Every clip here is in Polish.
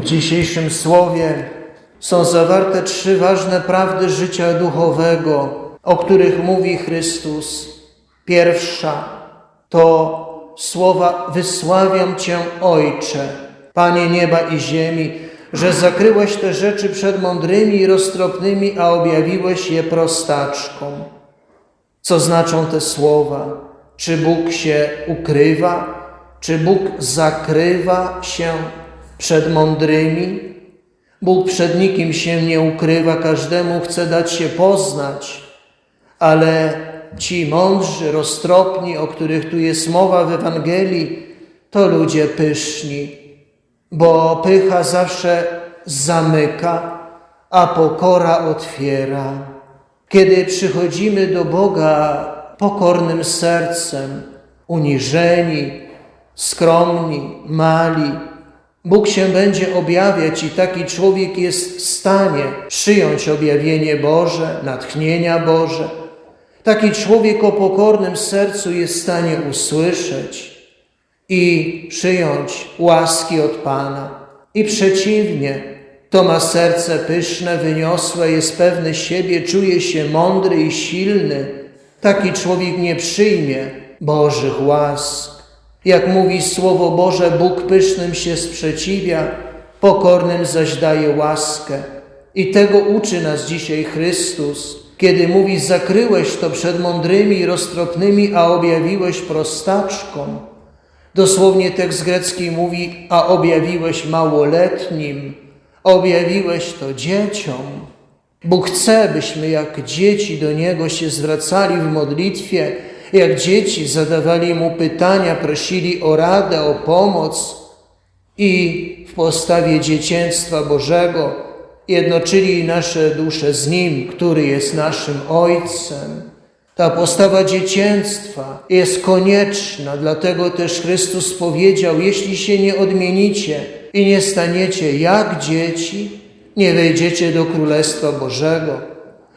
W dzisiejszym słowie są zawarte trzy ważne prawdy życia duchowego, o których mówi Chrystus. Pierwsza to słowa wysławiam Cię, Ojcze, Panie nieba i ziemi, że zakryłeś te rzeczy przed mądrymi i roztropnymi, a objawiłeś je prostaczkom. Co znaczą te słowa? Czy Bóg się ukrywa? Czy Bóg zakrywa się przed mądrymi? Bóg przed nikim się nie ukrywa, każdemu chce dać się poznać, ale ci mądrzy, roztropni, o których tu jest mowa w Ewangelii, to ludzie pyszni, bo pycha zawsze zamyka, a pokora otwiera. Kiedy przychodzimy do Boga pokornym sercem, uniżeni, skromni, mali, Bóg się będzie objawiać i taki człowiek jest w stanie przyjąć objawienie Boże, natchnienia Boże. Taki człowiek o pokornym sercu jest w stanie usłyszeć i przyjąć łaski od Pana. I przeciwnie, to ma serce pyszne, wyniosłe, jest pewny siebie, czuje się mądry i silny. Taki człowiek nie przyjmie Bożych łask. Jak mówi Słowo Boże, Bóg pysznym się sprzeciwia, pokornym zaś daje łaskę. I tego uczy nas dzisiaj Chrystus, kiedy mówi: Zakryłeś to przed mądrymi i roztropnymi, a objawiłeś prostaczkom. Dosłownie tekst grecki mówi: A objawiłeś małoletnim, objawiłeś to dzieciom. Bóg chce, byśmy jak dzieci do Niego się zwracali w modlitwie, jak dzieci zadawali Mu pytania, prosili o radę, o pomoc i w postawie dzieciństwa Bożego jednoczyli nasze dusze z Nim, który jest naszym Ojcem. Ta postawa dzieciństwa jest konieczna, dlatego też Chrystus powiedział: Jeśli się nie odmienicie i nie staniecie jak dzieci, nie wejdziecie do Królestwa Bożego.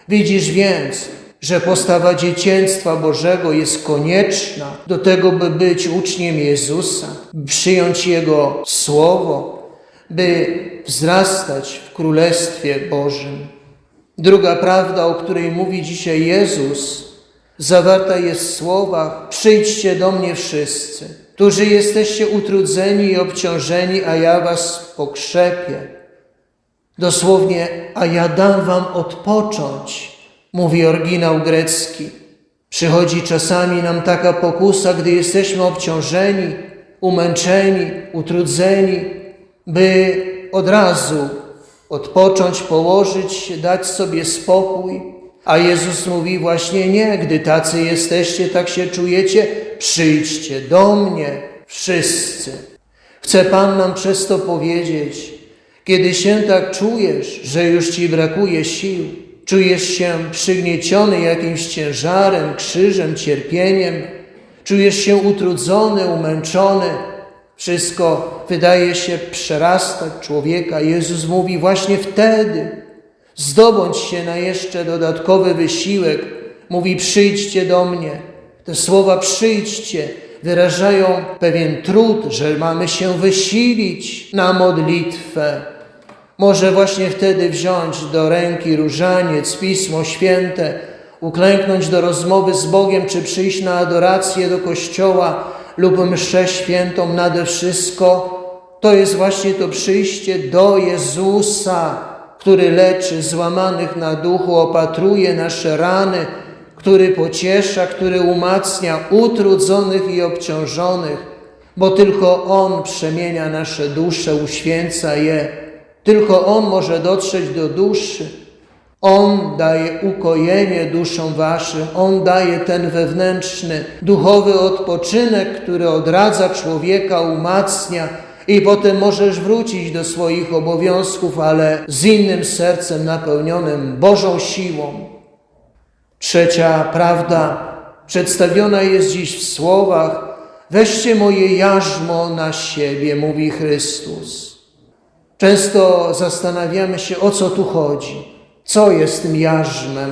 Widzisz więc, że postawa dzieciństwa Bożego jest konieczna do tego, by być uczniem Jezusa, przyjąć Jego słowo, by wzrastać w Królestwie Bożym. Druga prawda, o której mówi dzisiaj Jezus, zawarta jest w słowach: Przyjdźcie do mnie wszyscy, którzy jesteście utrudzeni i obciążeni, a ja was pokrzepię. Dosłownie, a ja dam wam odpocząć, mówi oryginał grecki. Przychodzi czasami nam taka pokusa, gdy jesteśmy obciążeni, umęczeni, utrudzeni, by od razu odpocząć, położyć dać sobie spokój. A Jezus mówi właśnie nie, gdy tacy jesteście, tak się czujecie, przyjdźcie do mnie wszyscy. Chce Pan nam przez to powiedzieć, kiedy się tak czujesz, że już Ci brakuje sił, czujesz się przygnieciony jakimś ciężarem, krzyżem, cierpieniem, czujesz się utrudzony, umęczony, wszystko wydaje się przerastać człowieka. Jezus mówi właśnie wtedy, zdobądź się na jeszcze dodatkowy wysiłek. Mówi przyjdźcie do mnie. Te słowa przyjdźcie wyrażają pewien trud, że mamy się wysilić na modlitwę. Może właśnie wtedy wziąć do ręki różaniec, Pismo Święte, uklęknąć do rozmowy z Bogiem, czy przyjść na adorację do kościoła lub mszę świętą nade wszystko. To jest właśnie to przyjście do Jezusa, który leczy złamanych na duchu, opatruje nasze rany, który pociesza, który umacnia utrudzonych i obciążonych, bo tylko On przemienia nasze dusze, uświęca je. Tylko On może dotrzeć do duszy. On daje ukojenie duszom waszym, On daje ten wewnętrzny, duchowy odpoczynek, który odradza człowieka, umacnia i potem możesz wrócić do swoich obowiązków, ale z innym sercem napełnionym Bożą siłą. Trzecia prawda przedstawiona jest dziś w słowach: Weźcie moje jarzmo na siebie, mówi Chrystus. Często zastanawiamy się, o co tu chodzi. Co jest tym jarzmem?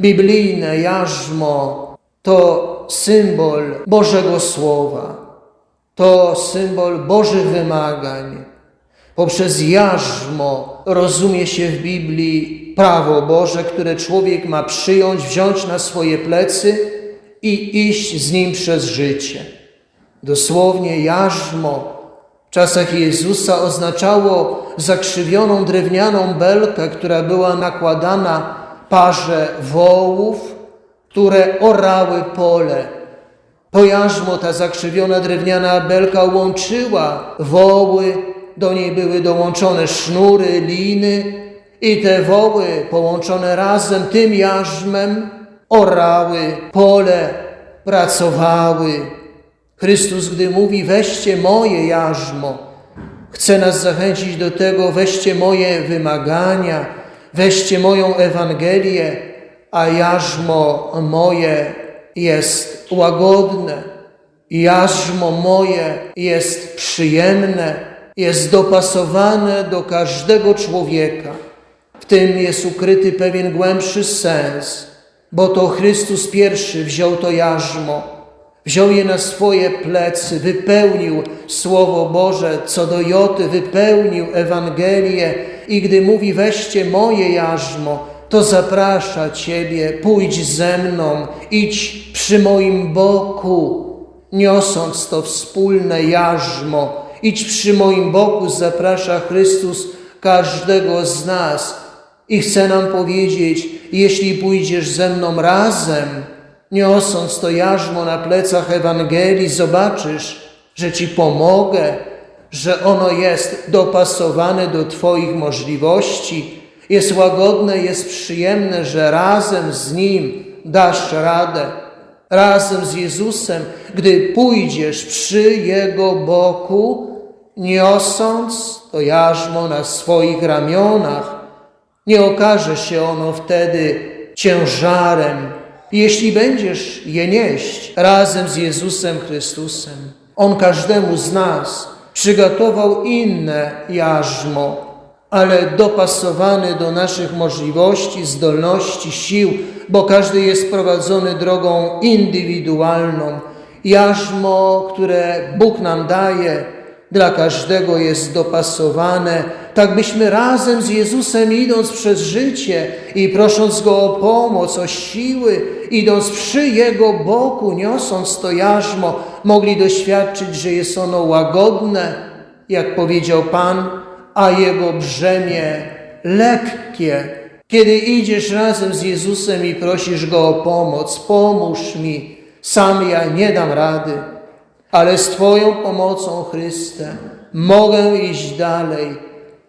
Biblijne jarzmo to symbol Bożego Słowa, to symbol Bożych wymagań. Poprzez jarzmo rozumie się w Biblii prawo Boże, które człowiek ma przyjąć, wziąć na swoje plecy i iść z nim przez życie. Dosłownie jarzmo czasach Jezusa oznaczało zakrzywioną drewnianą belkę, która była nakładana parze wołów, które orały pole. To jarzmo, ta zakrzywiona drewniana belka łączyła woły, do niej były dołączone sznury, liny i te woły połączone razem tym jarzmem orały pole, pracowały. Chrystus, gdy mówi weźcie moje jarzmo, chce nas zachęcić do tego, weźcie moje wymagania, weźcie moją Ewangelię, a jarzmo moje jest łagodne, jarzmo moje jest przyjemne, jest dopasowane do każdego człowieka. W tym jest ukryty pewien głębszy sens, bo to Chrystus pierwszy wziął to jarzmo, wziął je na swoje plecy, wypełnił Słowo Boże, co do Joty, wypełnił Ewangelię i gdy mówi weźcie moje jarzmo, to zaprasza Ciebie, pójdź ze mną, idź przy moim boku, niosąc to wspólne jarzmo, idź przy moim boku, zaprasza Chrystus każdego z nas. I chce nam powiedzieć, jeśli pójdziesz ze mną razem, niosąc to jarzmo na plecach Ewangelii, zobaczysz, że Ci pomogę, że ono jest dopasowane do Twoich możliwości, jest łagodne, jest przyjemne, że razem z Nim dasz radę. Razem z Jezusem, gdy pójdziesz przy Jego boku, niosąc to jarzmo na swoich ramionach, nie okaże się ono wtedy ciężarem, jeśli będziesz je nieść razem z Jezusem Chrystusem. On każdemu z nas przygotował inne jarzmo, ale dopasowany do naszych możliwości, zdolności, sił, bo każdy jest prowadzony drogą indywidualną. Jarzmo, które Bóg nam daje, dla każdego jest dopasowane, tak byśmy razem z Jezusem idąc przez życie i prosząc Go o pomoc, o siły, idąc przy Jego boku, niosąc to jarzmo, mogli doświadczyć, że jest ono łagodne, jak powiedział Pan, a Jego brzemię lekkie. Kiedy idziesz razem z Jezusem i prosisz Go o pomoc, pomóż mi, sam ja nie dam rady ale z Twoją pomocą, Chryste, mogę iść dalej,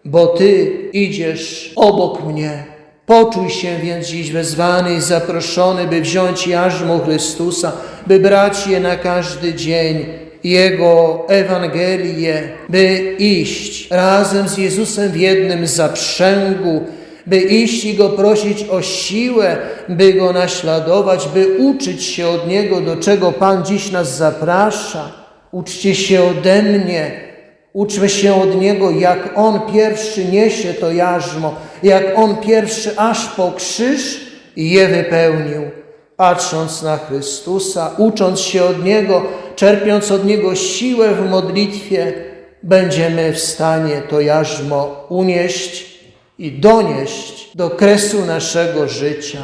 bo Ty idziesz obok mnie. Poczuj się więc dziś wezwany i zaproszony, by wziąć jarzmo Chrystusa, by brać je na każdy dzień, Jego Ewangelię, by iść razem z Jezusem w jednym zaprzęgu, by iść i Go prosić o siłę, by Go naśladować, by uczyć się od Niego, do czego Pan dziś nas zaprasza. Uczcie się ode mnie, uczmy się od Niego, jak On pierwszy niesie to jarzmo, jak On pierwszy aż po krzyż je wypełnił. Patrząc na Chrystusa, ucząc się od Niego, czerpiąc od Niego siłę w modlitwie, będziemy w stanie to jarzmo unieść i donieść do kresu naszego życia.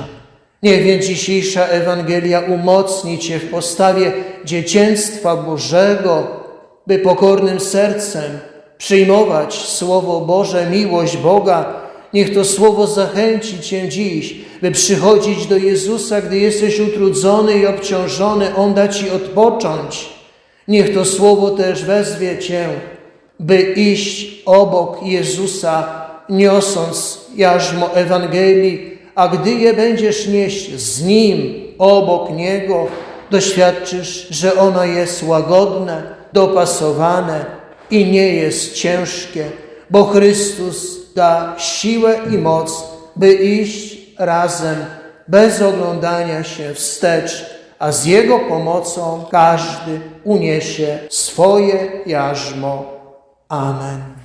Niech więc dzisiejsza Ewangelia umocni Cię w postawie dzieciństwa Bożego, by pokornym sercem przyjmować Słowo Boże, miłość Boga. Niech to Słowo zachęci Cię dziś, by przychodzić do Jezusa, gdy jesteś utrudzony i obciążony, On da Ci odpocząć. Niech to Słowo też wezwie Cię, by iść obok Jezusa niosąc jarzmo Ewangelii, a gdy je będziesz nieść z Nim, obok Niego, doświadczysz, że ono jest łagodne, dopasowane i nie jest ciężkie, bo Chrystus da siłę i moc, by iść razem bez oglądania się wstecz, a z Jego pomocą każdy uniesie swoje jarzmo. Amen.